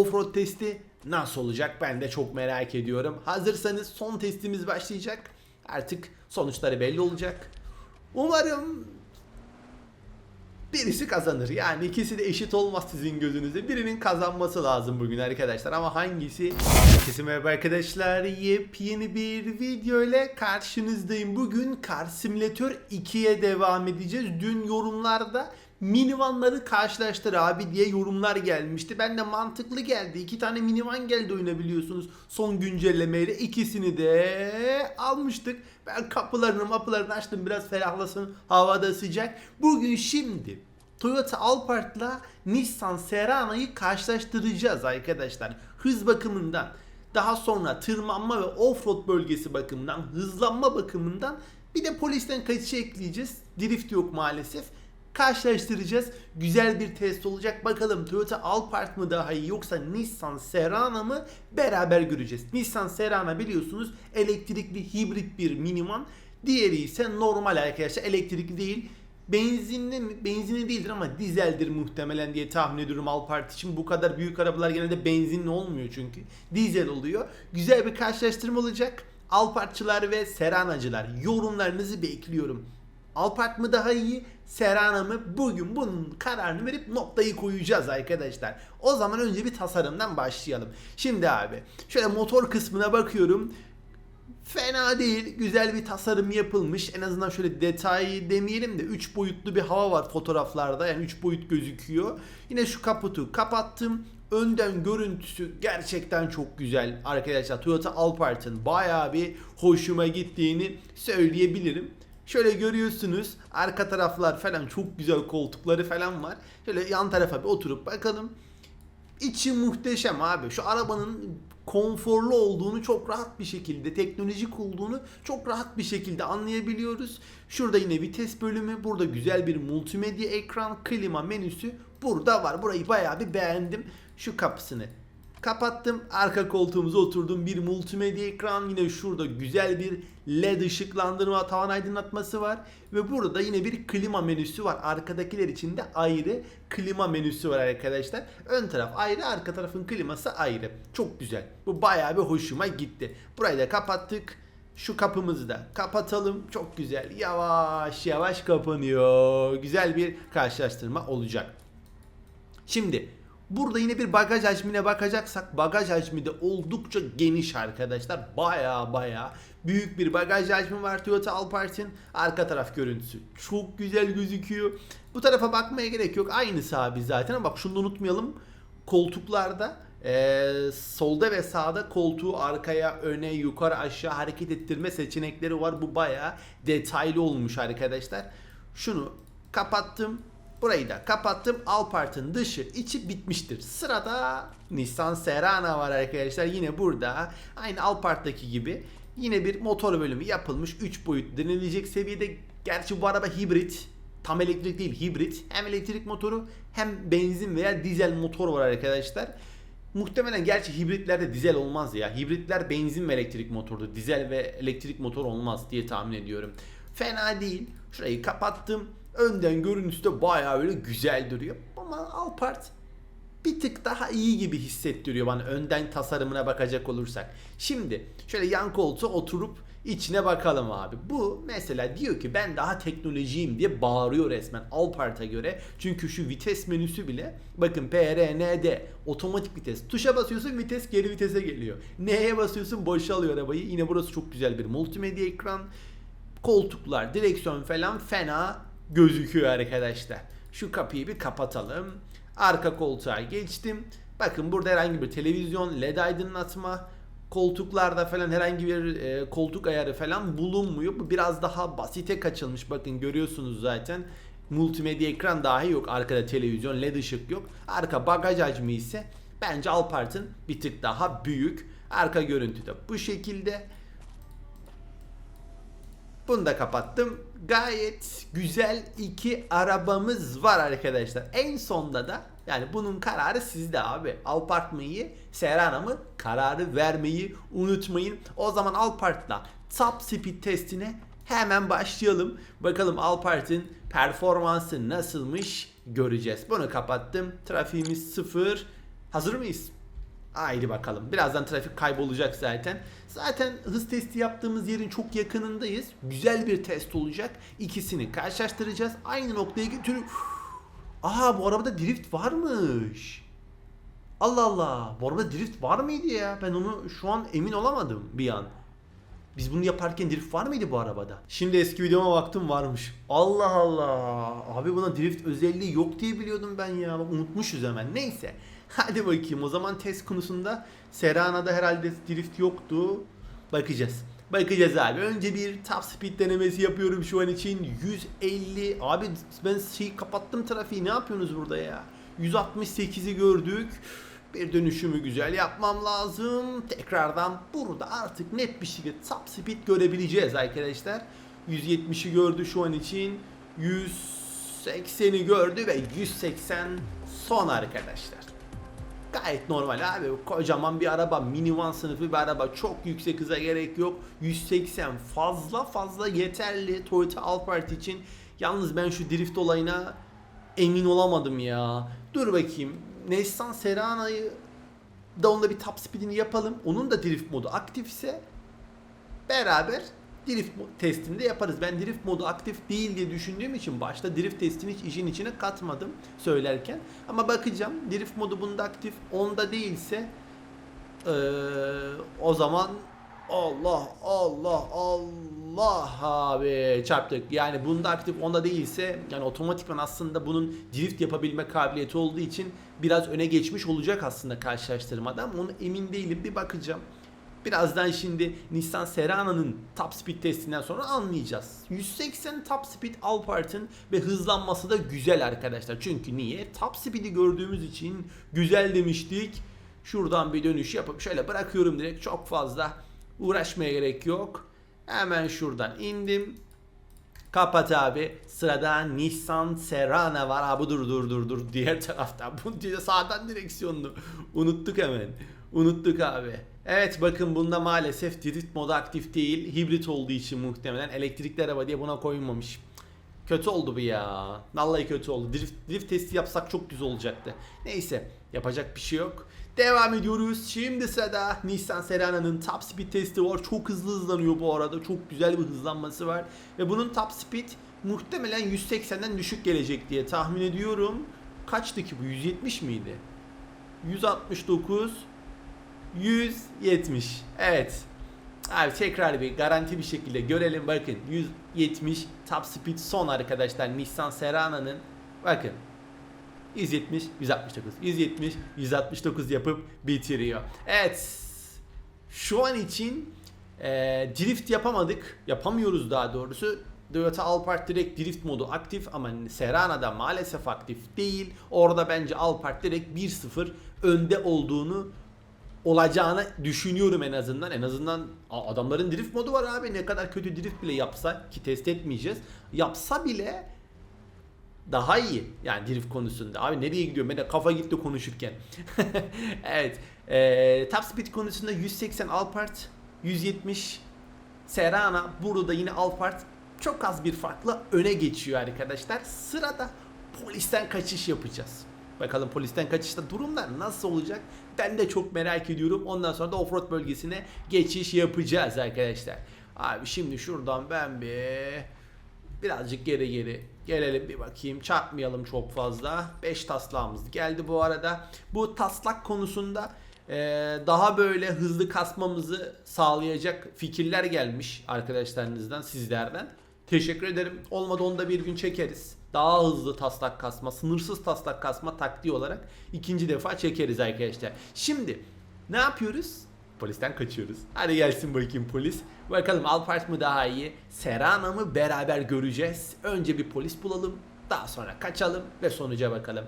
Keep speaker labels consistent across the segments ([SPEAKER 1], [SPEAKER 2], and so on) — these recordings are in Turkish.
[SPEAKER 1] offroad testi nasıl olacak ben de çok merak ediyorum. Hazırsanız son testimiz başlayacak. Artık sonuçları belli olacak. Umarım birisi kazanır. Yani ikisi de eşit olmaz sizin gözünüzde. Birinin kazanması lazım bugün arkadaşlar ama hangisi? Herkese merhaba arkadaşlar. Yepyeni bir video ile karşınızdayım. Bugün Car Simulator 2'ye devam edeceğiz. Dün yorumlarda minivanları karşılaştır abi diye yorumlar gelmişti. Ben de mantıklı geldi. İki tane minivan geldi oyuna biliyorsunuz. Son güncellemeyle ikisini de almıştık. Ben kapılarını mapılarını açtım biraz ferahlasın havada sıcak. Bugün şimdi Toyota Alphard'la Nissan Serana'yı karşılaştıracağız arkadaşlar. Hız bakımından daha sonra tırmanma ve offroad bölgesi bakımından, hızlanma bakımından bir de polisten kaçışı ekleyeceğiz. Drift yok maalesef karşılaştıracağız. Güzel bir test olacak. Bakalım Toyota Alphard mı daha iyi yoksa Nissan Serana mı beraber göreceğiz. Nissan Serana biliyorsunuz elektrikli hibrit bir minivan. Diğeri ise normal arkadaşlar elektrikli değil. Benzinli? Benzinli değildir ama dizeldir muhtemelen diye tahmin ediyorum Alphard için. Bu kadar büyük arabalar genelde benzinli olmuyor çünkü. Dizel oluyor. Güzel bir karşılaştırma olacak. Alphardçılar ve Seranacılar yorumlarınızı bekliyorum. Alphard mı daha iyi, Serana mı? Bugün bunun kararını verip noktayı koyacağız arkadaşlar. O zaman önce bir tasarımdan başlayalım. Şimdi abi şöyle motor kısmına bakıyorum. Fena değil. Güzel bir tasarım yapılmış. En azından şöyle detay demeyelim de 3 boyutlu bir hava var fotoğraflarda. Yani 3 boyut gözüküyor. Yine şu kaputu kapattım. Önden görüntüsü gerçekten çok güzel arkadaşlar. Toyota Alphard'ın bayağı bir hoşuma gittiğini söyleyebilirim. Şöyle görüyorsunuz arka taraflar falan çok güzel koltukları falan var. Şöyle yan tarafa bir oturup bakalım. İçi muhteşem abi. Şu arabanın konforlu olduğunu çok rahat bir şekilde, teknolojik olduğunu çok rahat bir şekilde anlayabiliyoruz. Şurada yine vites bölümü, burada güzel bir multimedya ekran, klima menüsü burada var. Burayı bayağı bir beğendim. Şu kapısını Kapattım. Arka koltuğumuza oturdum. Bir multimedya ekran. Yine şurada güzel bir led ışıklandırma, tavan aydınlatması var. Ve burada yine bir klima menüsü var. Arkadakiler için de ayrı klima menüsü var arkadaşlar. Ön taraf ayrı, arka tarafın kliması ayrı. Çok güzel. Bu bayağı bir hoşuma gitti. Burayı da kapattık. Şu kapımızı da kapatalım. Çok güzel. Yavaş yavaş kapanıyor. Güzel bir karşılaştırma olacak. Şimdi Burada yine bir bagaj hacmine bakacaksak bagaj hacmi de oldukça geniş arkadaşlar. Baya baya büyük bir bagaj hacmi var Toyota Alphard'ın. Arka taraf görüntüsü çok güzel gözüküyor. Bu tarafa bakmaya gerek yok. Aynısı abi zaten ama bak şunu unutmayalım. Koltuklarda ee, solda ve sağda koltuğu arkaya, öne, yukarı, aşağı hareket ettirme seçenekleri var. Bu baya detaylı olmuş arkadaşlar. Şunu kapattım. Burayı da kapattım. Alphard'ın dışı içi bitmiştir. Sırada Nissan Serana var arkadaşlar. Yine burada aynı Alphard'daki gibi yine bir motor bölümü yapılmış. 3 boyut denilecek seviyede. Gerçi bu araba hibrit. Tam elektrik değil hibrit. Hem elektrik motoru hem benzin veya dizel motor var arkadaşlar. Muhtemelen gerçi hibritlerde dizel olmaz ya. Hibritler benzin ve elektrik motordu. Dizel ve elektrik motor olmaz diye tahmin ediyorum. Fena değil. Şurayı kapattım. Önden görüntüsü de bayağı böyle güzel duruyor. Ama Alphard bir tık daha iyi gibi hissettiriyor bana önden tasarımına bakacak olursak. Şimdi şöyle yan koltuğa oturup içine bakalım abi. Bu mesela diyor ki ben daha teknolojiyim diye bağırıyor resmen Alphard'a göre. Çünkü şu vites menüsü bile bakın PRND otomatik vites. Tuşa basıyorsun vites geri vitese geliyor. N'ye basıyorsun boşalıyor arabayı. Yine burası çok güzel bir multimedya ekran. Koltuklar, direksiyon falan fena gözüküyor arkadaşlar. Şu kapıyı bir kapatalım. Arka koltuğa geçtim. Bakın burada herhangi bir televizyon, led aydınlatma, koltuklarda falan herhangi bir e, koltuk ayarı falan bulunmuyor. Bu biraz daha basite kaçılmış. Bakın görüyorsunuz zaten. Multimedya ekran dahi yok. Arkada televizyon, led ışık yok. Arka bagaj hacmi ise bence Alphard'ın bir tık daha büyük. Arka görüntü de bu şekilde. Bunu da kapattım. Gayet güzel iki arabamız var arkadaşlar. En sonda da yani bunun kararı sizde abi. İyi, Serana mı? Kararı vermeyi unutmayın. O zaman Alphard'la top speed testine hemen başlayalım. Bakalım Alphard'ın performansı nasılmış göreceğiz. Bunu kapattım. Trafiğimiz sıfır. Hazır mıyız? Haydi bakalım. Birazdan trafik kaybolacak zaten. Zaten hız testi yaptığımız yerin çok yakınındayız. Güzel bir test olacak. İkisini karşılaştıracağız. Aynı noktaya götürüp... Aha bu arabada drift varmış. Allah Allah. Bu arabada drift var mıydı ya? Ben onu şu an emin olamadım bir an. Biz bunu yaparken drift var mıydı bu arabada? Şimdi eski videoma baktım varmış. Allah Allah. Abi buna drift özelliği yok diye biliyordum ben ya. Unutmuşuz hemen. Neyse. Hadi bakayım o zaman test konusunda Serana'da herhalde drift yoktu. Bakacağız. Bakacağız abi. Önce bir top speed denemesi yapıyorum şu an için. 150. Abi ben şey kapattım trafiği. Ne yapıyorsunuz burada ya? 168'i gördük. Bir dönüşümü güzel yapmam lazım. Tekrardan burada artık net bir şekilde top speed görebileceğiz arkadaşlar. 170'i gördü şu an için. 180'i gördü ve 180 son arkadaşlar. Gayet normal abi. Kocaman bir araba, minivan sınıfı bir araba. Çok yüksek hıza gerek yok. 180 fazla fazla yeterli Toyota Alphard için. Yalnız ben şu drift olayına emin olamadım ya. Dur bakayım. Nissan Serana'yı da onda bir top speedini yapalım. Onun da drift modu aktifse beraber drift testinde yaparız. Ben drift modu aktif değil diye düşündüğüm için başta drift testini hiç işin içine katmadım söylerken. Ama bakacağım drift modu bunda aktif onda değilse eee, o zaman Allah Allah Allah abi çarptık. Yani bunda aktif onda değilse yani otomatikman aslında bunun drift yapabilme kabiliyeti olduğu için biraz öne geçmiş olacak aslında karşılaştırmada ama onu emin değilim bir bakacağım. Birazdan şimdi Nissan Serana'nın top speed testinden sonra anlayacağız. 180 top speed Alphard'ın ve hızlanması da güzel arkadaşlar. Çünkü niye? Top speed'i gördüğümüz için güzel demiştik. Şuradan bir dönüş yapıp şöyle bırakıyorum direkt. Çok fazla uğraşmaya gerek yok. Hemen şuradan indim. Kapat abi. Sırada Nissan Serana var. Abi dur dur dur dur. Diğer taraftan. Bu diye sağdan direksiyonlu. Unuttuk hemen. Unuttuk abi. Evet bakın bunda maalesef drift modu aktif değil. Hibrit olduğu için muhtemelen elektrikli araba diye buna koyulmamış. Kötü oldu bu ya. Vallahi kötü oldu. Drift, drift testi yapsak çok güzel olacaktı. Neyse yapacak bir şey yok. Devam ediyoruz. Şimdi sırada Nissan Serana'nın top speed testi var. Çok hızlı hızlanıyor bu arada. Çok güzel bir hızlanması var. Ve bunun top speed muhtemelen 180'den düşük gelecek diye tahmin ediyorum. Kaçtı ki bu? 170 miydi? 169 170. Evet. Abi tekrar bir garanti bir şekilde görelim. Bakın 170 top speed son arkadaşlar Nissan Serana'nın. Bakın 170 169 170 169 yapıp bitiriyor. Evet. Şu an için e, drift yapamadık. Yapamıyoruz daha doğrusu. Toyota Alphard direkt drift modu aktif ama Serana'da maalesef aktif değil. Orada bence Alphard direkt 1-0 önde olduğunu olacağını düşünüyorum en azından. En azından adamların drift modu var abi. Ne kadar kötü drift bile yapsa ki test etmeyeceğiz. Yapsa bile daha iyi yani drift konusunda. Abi nereye gidiyorum? Ben de kafa gitti konuşurken. evet. Ee, top speed konusunda 180 Alphard, 170 Serana. Burada da yine Alphard çok az bir farkla öne geçiyor arkadaşlar. Sırada polisten kaçış yapacağız. Bakalım polisten kaçışta durumlar nasıl olacak? Ben de çok merak ediyorum. Ondan sonra da offroad bölgesine geçiş yapacağız arkadaşlar. Abi şimdi şuradan ben bir birazcık geri geri gelelim bir bakayım. Çarpmayalım çok fazla. 5 taslağımız geldi bu arada. Bu taslak konusunda eee, daha böyle hızlı kasmamızı sağlayacak fikirler gelmiş arkadaşlarınızdan, sizlerden. Teşekkür ederim. Olmadı onu da bir gün çekeriz. Daha hızlı taslak kasma, sınırsız taslak kasma taktiği olarak ikinci defa çekeriz arkadaşlar. Şimdi ne yapıyoruz? Polisten kaçıyoruz. Hadi gelsin bakayım polis. Bakalım Alphard mı daha iyi? Serana mı beraber göreceğiz. Önce bir polis bulalım. Daha sonra kaçalım ve sonuca bakalım.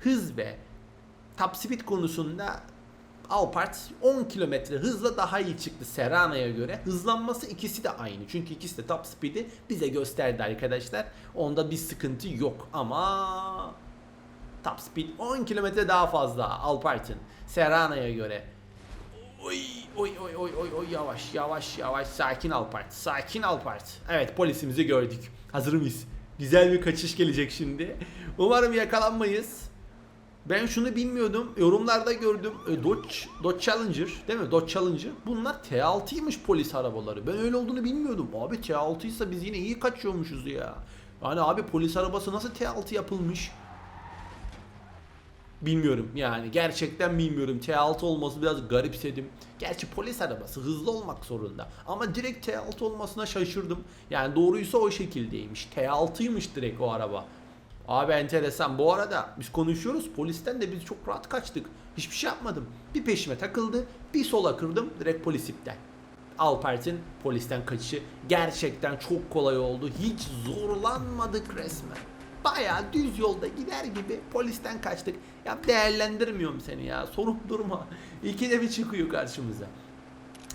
[SPEAKER 1] Hız ve top speed konusunda Alphard 10 kilometre hızla daha iyi çıktı Serana'ya göre. Hızlanması ikisi de aynı. Çünkü ikisi de top speed'i bize gösterdi arkadaşlar. Onda bir sıkıntı yok ama top speed 10 kilometre daha fazla Alphard'ın Serana'ya göre. Oy oy oy oy oy oy yavaş yavaş yavaş sakin Alphard sakin Alphard. Evet polisimizi gördük. Hazır mıyız? Güzel bir kaçış gelecek şimdi. Umarım yakalanmayız. Ben şunu bilmiyordum. Yorumlarda gördüm. E, Dodge, Dodge Challenger değil mi? Dodge Challenger. Bunlar T6'ymış polis arabaları. Ben öyle olduğunu bilmiyordum. Abi T6 ise biz yine iyi kaçıyormuşuz ya. Yani abi polis arabası nasıl T6 yapılmış? Bilmiyorum yani gerçekten bilmiyorum. T6 olması biraz garipsedim. Gerçi polis arabası hızlı olmak zorunda. Ama direkt T6 olmasına şaşırdım. Yani doğruysa o şekildeymiş. T6'ymış direkt o araba. Abi enteresan. Bu arada biz konuşuyoruz. Polisten de biz çok rahat kaçtık. Hiçbir şey yapmadım. Bir peşime takıldı. Bir sola kırdım. Direkt polis iptal. Alpert'in polisten kaçışı gerçekten çok kolay oldu. Hiç zorlanmadık resmen. Bayağı düz yolda gider gibi polisten kaçtık. Ya değerlendirmiyorum seni ya. Sorup durma. İkide bir çıkıyor karşımıza.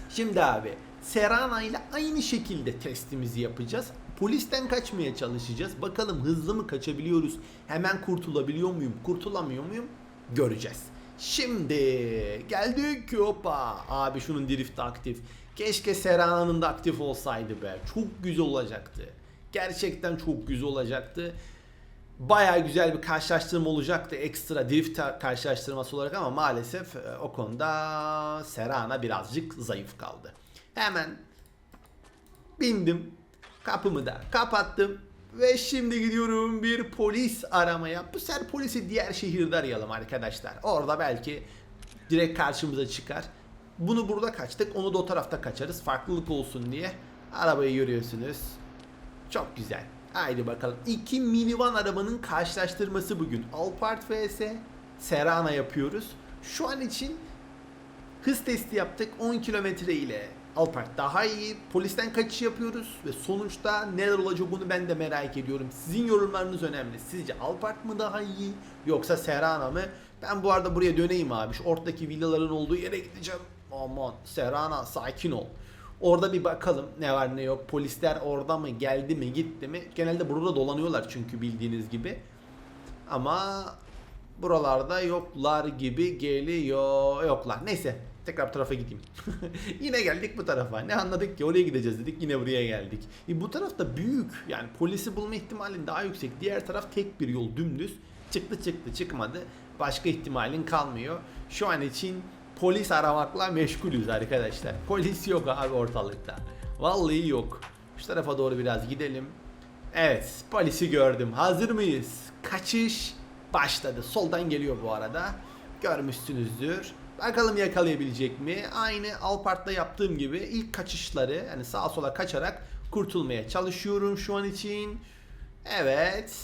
[SPEAKER 1] Şimdi abi Serana ile aynı şekilde testimizi yapacağız. Polisten kaçmaya çalışacağız. Bakalım hızlı mı kaçabiliyoruz? Hemen kurtulabiliyor muyum? Kurtulamıyor muyum? Göreceğiz. Şimdi geldik hoppa. Abi şunun drifti aktif. Keşke Serana'nın da aktif olsaydı be. Çok güzel olacaktı. Gerçekten çok güzel olacaktı. Baya güzel bir karşılaştırma olacaktı ekstra drift karşılaştırması olarak ama maalesef e, o konuda Serana birazcık zayıf kaldı. Hemen bindim. Kapımı da kapattım. Ve şimdi gidiyorum bir polis aramaya. Bu sefer polisi diğer şehirde arayalım arkadaşlar. Orada belki direkt karşımıza çıkar. Bunu burada kaçtık. Onu da o tarafta kaçarız. Farklılık olsun diye. Arabayı görüyorsunuz. Çok güzel. Haydi bakalım. İki minivan arabanın karşılaştırması bugün. Alphard vs Serana yapıyoruz. Şu an için hız testi yaptık 10 kilometre ile. Alphard daha iyi. Polisten kaçış yapıyoruz ve sonuçta neler olacak bunu ben de merak ediyorum. Sizin yorumlarınız önemli. Sizce Alphard mı daha iyi yoksa Serana mı? Ben bu arada buraya döneyim abi. Şu ortadaki villaların olduğu yere gideceğim. Aman Serana sakin ol. Orada bir bakalım ne var ne yok. Polisler orada mı geldi mi gitti mi? Genelde burada dolanıyorlar çünkü bildiğiniz gibi. Ama buralarda yoklar gibi geliyor. Yoklar. Neyse tekrar bu tarafa gideyim. yine geldik bu tarafa. Ne anladık ki oraya gideceğiz dedik yine buraya geldik. E, bu tarafta büyük yani polisi bulma ihtimalin daha yüksek. Diğer taraf tek bir yol dümdüz. Çıktı çıktı çıkmadı. Başka ihtimalin kalmıyor. Şu an için polis aramakla meşgulüz arkadaşlar. Polis yok abi ortalıkta. Vallahi yok. Şu tarafa doğru biraz gidelim. Evet polisi gördüm. Hazır mıyız? Kaçış başladı. Soldan geliyor bu arada. Görmüşsünüzdür. Bakalım yakalayabilecek mi? Aynı Alpart'ta yaptığım gibi ilk kaçışları yani sağa sola kaçarak kurtulmaya çalışıyorum şu an için. Evet.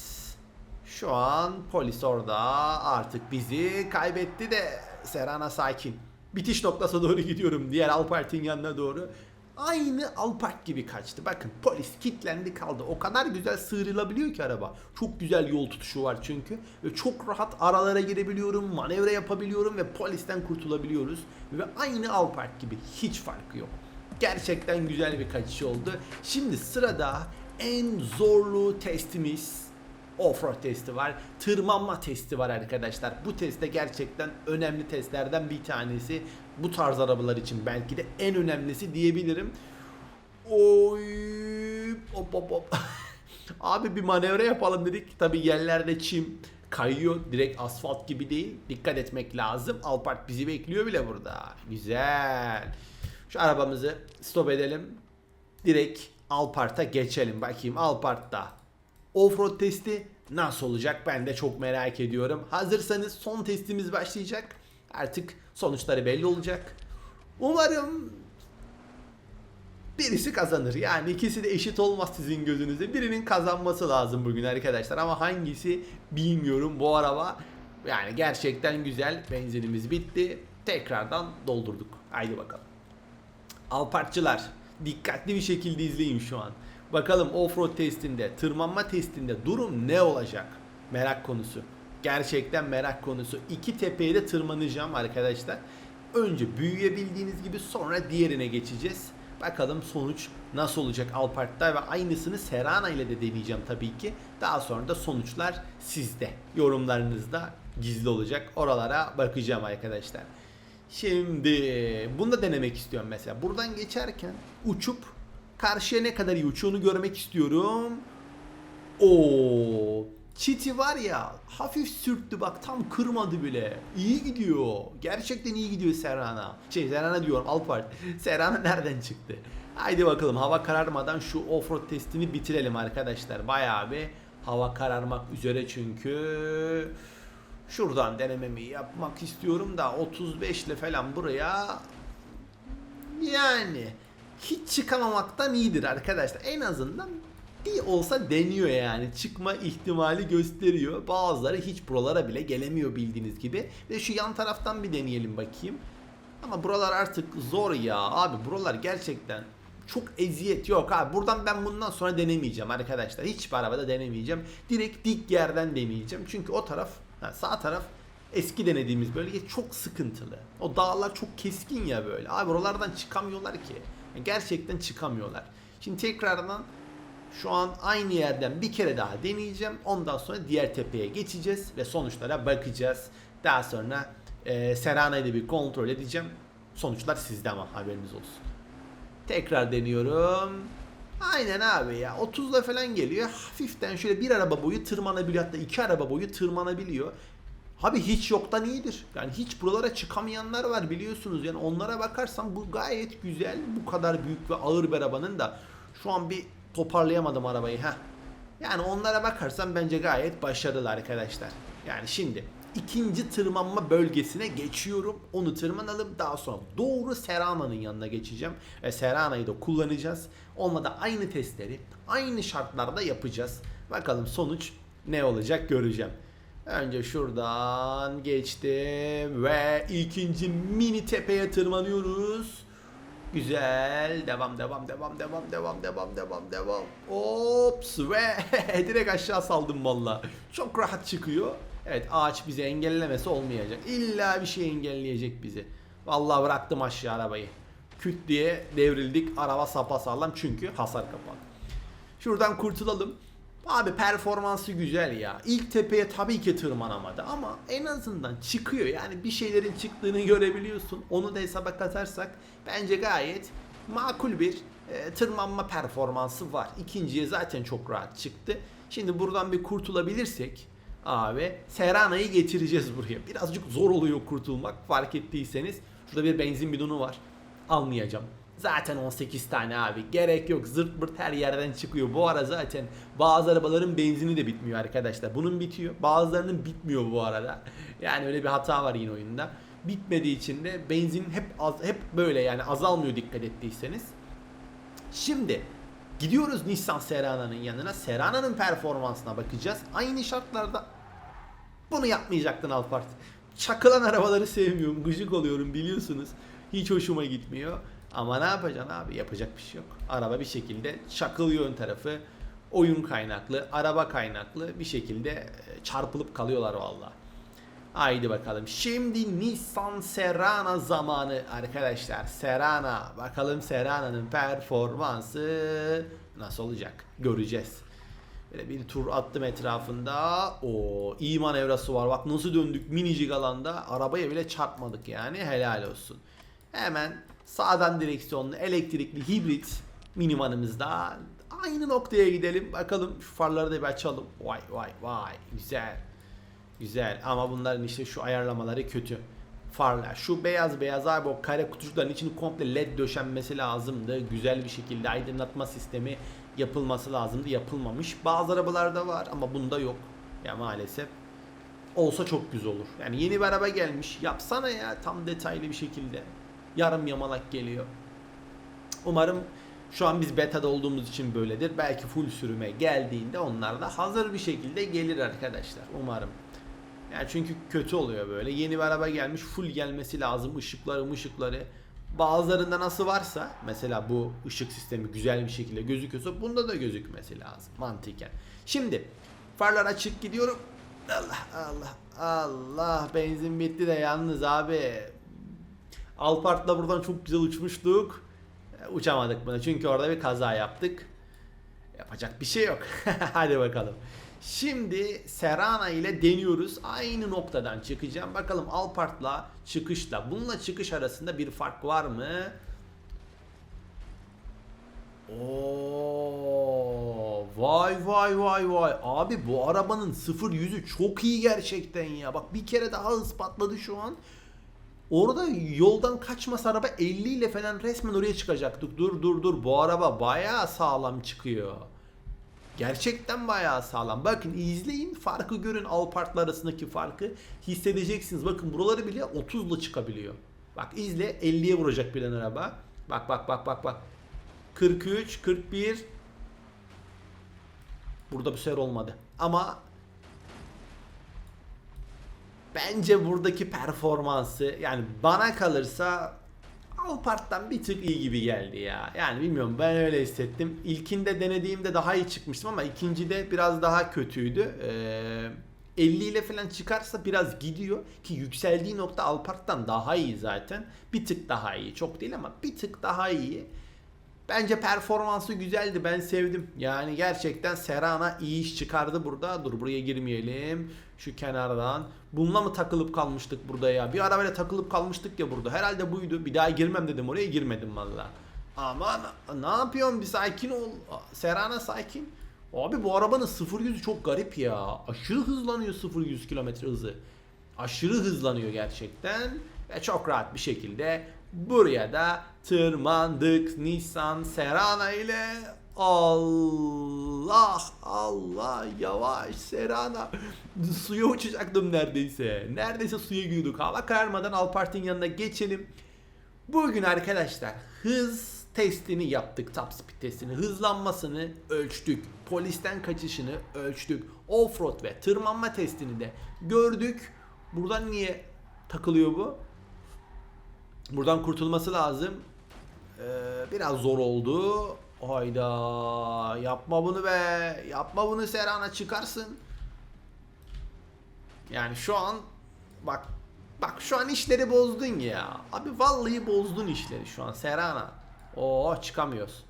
[SPEAKER 1] Şu an polis orada artık bizi kaybetti de Serana sakin. Bitiş noktası doğru gidiyorum diğer Alpart'in yanına doğru. Aynı Alpart gibi kaçtı. Bakın polis kilitlendi kaldı. O kadar güzel sıyrılabiliyor ki araba. Çok güzel yol tutuşu var çünkü. Ve çok rahat aralara girebiliyorum, manevra yapabiliyorum ve polisten kurtulabiliyoruz. Ve aynı Alpart gibi hiç farkı yok. Gerçekten güzel bir kaçış oldu. Şimdi sırada en zorlu testimiz Offroad testi var. Tırmanma testi var arkadaşlar. Bu testte gerçekten önemli testlerden bir tanesi. Bu tarz arabalar için belki de en önemlisi diyebilirim. Oy hop hop hop. Abi bir manevra yapalım dedik. Tabi yerlerde çim kayıyor. Direkt asfalt gibi değil. Dikkat etmek lazım. Alpart bizi bekliyor bile burada. Güzel. Şu arabamızı stop edelim. Direkt Alpart'a geçelim. Bakayım Alpart'ta Offroad testi nasıl olacak ben de çok merak ediyorum. Hazırsanız son testimiz başlayacak. Artık sonuçları belli olacak. Umarım birisi kazanır. Yani ikisi de eşit olmaz sizin gözünüzde. Birinin kazanması lazım bugün arkadaşlar ama hangisi bilmiyorum. Bu araba yani gerçekten güzel. Benzinimiz bitti. Tekrardan doldurduk. Haydi bakalım. Alpartçılar dikkatli bir şekilde izleyin şu an. Bakalım offroad testinde, tırmanma testinde durum ne olacak? Merak konusu. Gerçekten merak konusu. İki tepeye de tırmanacağım arkadaşlar. Önce büyüyebildiğiniz gibi sonra diğerine geçeceğiz. Bakalım sonuç nasıl olacak Alpart'ta ve aynısını Serana ile de deneyeceğim tabii ki. Daha sonra da sonuçlar sizde. Yorumlarınızda gizli olacak. Oralara bakacağım arkadaşlar. Şimdi bunu da denemek istiyorum mesela. Buradan geçerken uçup karşıya ne kadar iyi uçuyor onu görmek istiyorum. Oo, Çiti var ya hafif sürttü bak tam kırmadı bile. İyi gidiyor. Gerçekten iyi gidiyor Serrana. Şey Serrana diyorum Alpart. Serrana nereden çıktı? Haydi bakalım hava kararmadan şu offroad testini bitirelim arkadaşlar. Bayağı bir hava kararmak üzere çünkü. Şuradan denememi yapmak istiyorum da 35 ile falan buraya yani hiç çıkamamaktan iyidir arkadaşlar. En azından bir olsa deniyor yani. Çıkma ihtimali gösteriyor. Bazıları hiç buralara bile gelemiyor bildiğiniz gibi. Ve şu yan taraftan bir deneyelim bakayım. Ama buralar artık zor ya. Abi buralar gerçekten çok eziyet yok abi. Buradan ben bundan sonra denemeyeceğim arkadaşlar. Hiçbir arabada denemeyeceğim. Direkt dik yerden deneyeceğim. Çünkü o taraf, sağ taraf eski denediğimiz bölge çok sıkıntılı. O dağlar çok keskin ya böyle. Abi oralardan çıkamıyorlar ki. Gerçekten çıkamıyorlar. Şimdi tekrardan şu an aynı yerden bir kere daha deneyeceğim. Ondan sonra diğer tepeye geçeceğiz ve sonuçlara bakacağız. Daha sonra e, Serana'yı da bir kontrol edeceğim. Sonuçlar sizde ama haberiniz olsun. Tekrar deniyorum. Aynen abi ya 30'la falan geliyor. Hafiften şöyle bir araba boyu tırmanabiliyor hatta iki araba boyu tırmanabiliyor. Abi hiç yoktan iyidir. Yani hiç buralara çıkamayanlar var biliyorsunuz. Yani onlara bakarsan bu gayet güzel. Bu kadar büyük ve ağır bir arabanın da şu an bir toparlayamadım arabayı. Heh. Yani onlara bakarsan bence gayet başarılı arkadaşlar. Yani şimdi ikinci tırmanma bölgesine geçiyorum. Onu tırmanalım. Daha sonra doğru Serana'nın yanına geçeceğim. Ve Serana'yı da kullanacağız. Onunla da aynı testleri aynı şartlarda yapacağız. Bakalım sonuç ne olacak göreceğim. Önce şuradan geçtim ve ikinci mini tepeye tırmanıyoruz. Güzel. Devam devam devam devam devam devam devam devam. Ops ve direkt aşağı saldım valla. Çok rahat çıkıyor. Evet ağaç bizi engellemesi olmayacak. İlla bir şey engelleyecek bizi. Vallahi bıraktım aşağı arabayı. Küt diye devrildik. Araba sapasağlam çünkü hasar kapalı. Şuradan kurtulalım. Abi performansı güzel ya. İlk tepeye tabii ki tırmanamadı ama en azından çıkıyor. Yani bir şeylerin çıktığını görebiliyorsun. Onu da hesaba katarsak bence gayet makul bir e, tırmanma performansı var. İkinciye zaten çok rahat çıktı. Şimdi buradan bir kurtulabilirsek abi Serana'yı getireceğiz buraya. Birazcık zor oluyor kurtulmak fark ettiyseniz. Şurada bir benzin bidonu var. Almayacağım. Zaten 18 tane abi. Gerek yok. Zırt pırt her yerden çıkıyor. Bu ara zaten bazı arabaların benzini de bitmiyor arkadaşlar. Bunun bitiyor. Bazılarının bitmiyor bu arada. Yani öyle bir hata var yine oyunda. Bitmediği için de benzin hep az, hep böyle yani azalmıyor dikkat ettiyseniz. Şimdi gidiyoruz Nissan Serana'nın yanına. Serana'nın performansına bakacağız. Aynı şartlarda bunu yapmayacaktın Alphard. Çakılan arabaları sevmiyorum. Gıcık oluyorum biliyorsunuz. Hiç hoşuma gitmiyor. Ama ne yapacaksın abi? Yapacak bir şey yok. Araba bir şekilde çakılıyor ön tarafı. Oyun kaynaklı, araba kaynaklı bir şekilde e, çarpılıp kalıyorlar valla. Haydi bakalım. Şimdi Nissan Serana zamanı arkadaşlar. Serana. Bakalım Serana'nın performansı nasıl olacak? Göreceğiz. Böyle bir tur attım etrafında. O iyi manevrası var. Bak nasıl döndük minicik alanda. Arabaya bile çarpmadık yani. Helal olsun. Hemen sağdan direksiyonlu elektrikli hibrit minivanımızda aynı noktaya gidelim. Bakalım şu farları da bir açalım. Vay vay vay güzel. Güzel ama bunların işte şu ayarlamaları kötü. Farlar. Şu beyaz beyaz abi o kare kutucukların içini komple led döşenmesi lazımdı. Güzel bir şekilde aydınlatma sistemi yapılması lazımdı. Yapılmamış. Bazı arabalarda var ama bunda yok. Ya maalesef. Olsa çok güzel olur. Yani yeni bir araba gelmiş. Yapsana ya tam detaylı bir şekilde. Yarım yamalak geliyor. Umarım şu an biz beta'da olduğumuz için böyledir. Belki full sürüme geldiğinde onlar da hazır bir şekilde gelir arkadaşlar. Umarım. Yani çünkü kötü oluyor böyle. Yeni bir araba gelmiş full gelmesi lazım. Işıkları ışıkları. Bazılarında nasıl varsa mesela bu ışık sistemi güzel bir şekilde gözüküyorsa bunda da gözükmesi lazım mantıken. Şimdi farlar açık gidiyorum. Allah Allah Allah benzin bitti de yalnız abi. Alpart'la buradan çok güzel uçmuştuk. E, Uçamadık buna çünkü orada bir kaza yaptık. Yapacak bir şey yok. Hadi bakalım. Şimdi Serana ile deniyoruz. Aynı noktadan çıkacağım. Bakalım Alpart'la çıkışla. Bununla çıkış arasında bir fark var mı? Oo, Vay vay vay vay. Abi bu arabanın 0 yüzü çok iyi gerçekten ya. Bak bir kere daha hız patladı şu an. Orada yoldan kaçmasa araba 50 ile falan resmen oraya çıkacaktık. Dur dur dur bu araba bayağı sağlam çıkıyor. Gerçekten bayağı sağlam. Bakın izleyin farkı görün Alpart'la arasındaki farkı hissedeceksiniz. Bakın buraları bile 30 ile çıkabiliyor. Bak izle 50'ye vuracak birden araba. Bak bak bak bak bak. 43, 41. Burada bu sefer olmadı. Ama bence buradaki performansı yani bana kalırsa Alpart'tan bir tık iyi gibi geldi ya. Yani bilmiyorum ben öyle hissettim. İlkinde denediğimde daha iyi çıkmıştım ama ikincide biraz daha kötüydü. Ee, 50 ile falan çıkarsa biraz gidiyor ki yükseldiği nokta Alpart'tan daha iyi zaten. Bir tık daha iyi. Çok değil ama bir tık daha iyi. Bence performansı güzeldi. Ben sevdim. Yani gerçekten Serana iyi iş çıkardı burada. Dur buraya girmeyelim. Şu kenardan. Bununla mı takılıp kalmıştık burada ya? Bir ara böyle takılıp kalmıştık ya burada. Herhalde buydu. Bir daha girmem dedim oraya girmedim valla. Aman ne yapıyorsun bir sakin ol. Serana sakin. Abi bu arabanın 0 yüzü çok garip ya. Aşırı hızlanıyor 0 100 kilometre hızı. Aşırı hızlanıyor gerçekten. Ve çok rahat bir şekilde buraya da tırmandık Nissan Serana ile. Allah Allah yavaş Serana. Suya uçacaktım neredeyse. Neredeyse suya giriyorduk. Hava kararmadan Alpart'ın yanına geçelim. Bugün arkadaşlar hız testini yaptık. Top speed testini. Hızlanmasını ölçtük. Polisten kaçışını ölçtük. Offroad ve tırmanma testini de gördük. Buradan niye takılıyor bu? Buradan kurtulması lazım. Ee, biraz zor oldu. Hayda. Yapma bunu be. Yapma bunu Serana çıkarsın. Yani şu an bak bak şu an işleri bozdun ya. Abi vallahi bozdun işleri şu an Serana. Oo çıkamıyoruz.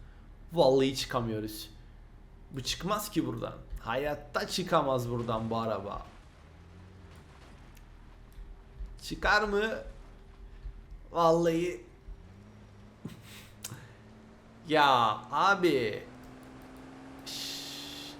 [SPEAKER 1] Vallahi çıkamıyoruz. Bu çıkmaz ki buradan. Hayatta çıkamaz buradan bu araba. Çıkar mı? Vallahi ya abi Şş,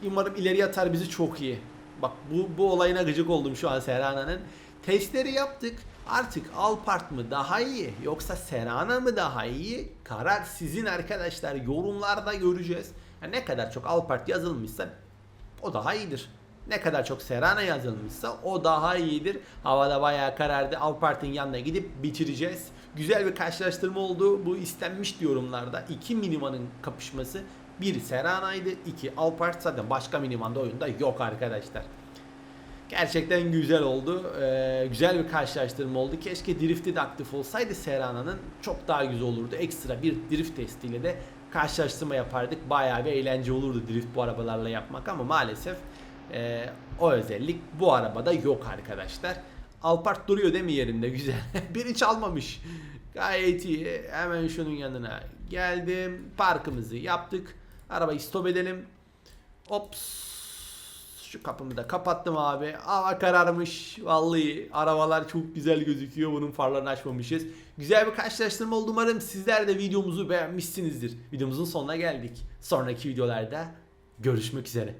[SPEAKER 1] umarım ileri atar bizi çok iyi. Bak bu bu olayına gıcık oldum şu an Serana'nın. Testleri yaptık. Artık Alpart mı daha iyi yoksa Serana mı daha iyi? Karar sizin arkadaşlar. Yorumlarda göreceğiz. Ya ne kadar çok Alpart yazılmışsa o daha iyidir. Ne kadar çok Serana yazılmışsa o daha iyidir. Havada bayağı karardı. Alpart'ın yanına gidip bitireceğiz. Güzel bir karşılaştırma oldu. Bu istenmişti yorumlarda. İki minimanın kapışması. Bir Serana'ydı. iki Alpart zaten başka minimanda oyunda yok arkadaşlar. Gerçekten güzel oldu. Ee, güzel bir karşılaştırma oldu. Keşke drifti de aktif olsaydı Serana'nın çok daha güzel olurdu. Ekstra bir drift testiyle de karşılaştırma yapardık. Bayağı bir eğlence olurdu drift bu arabalarla yapmak ama maalesef e, o özellik bu arabada yok arkadaşlar. Alpart duruyor değil mi yerinde güzel. Biri çalmamış. Gayet iyi. Hemen şunun yanına geldim. Parkımızı yaptık. Arabayı stop edelim. Ops. Şu kapımı da kapattım abi. Hava kararmış. Vallahi arabalar çok güzel gözüküyor. Bunun farlarını açmamışız. Güzel bir karşılaştırma oldu. Umarım sizler de videomuzu beğenmişsinizdir. Videomuzun sonuna geldik. Sonraki videolarda görüşmek üzere.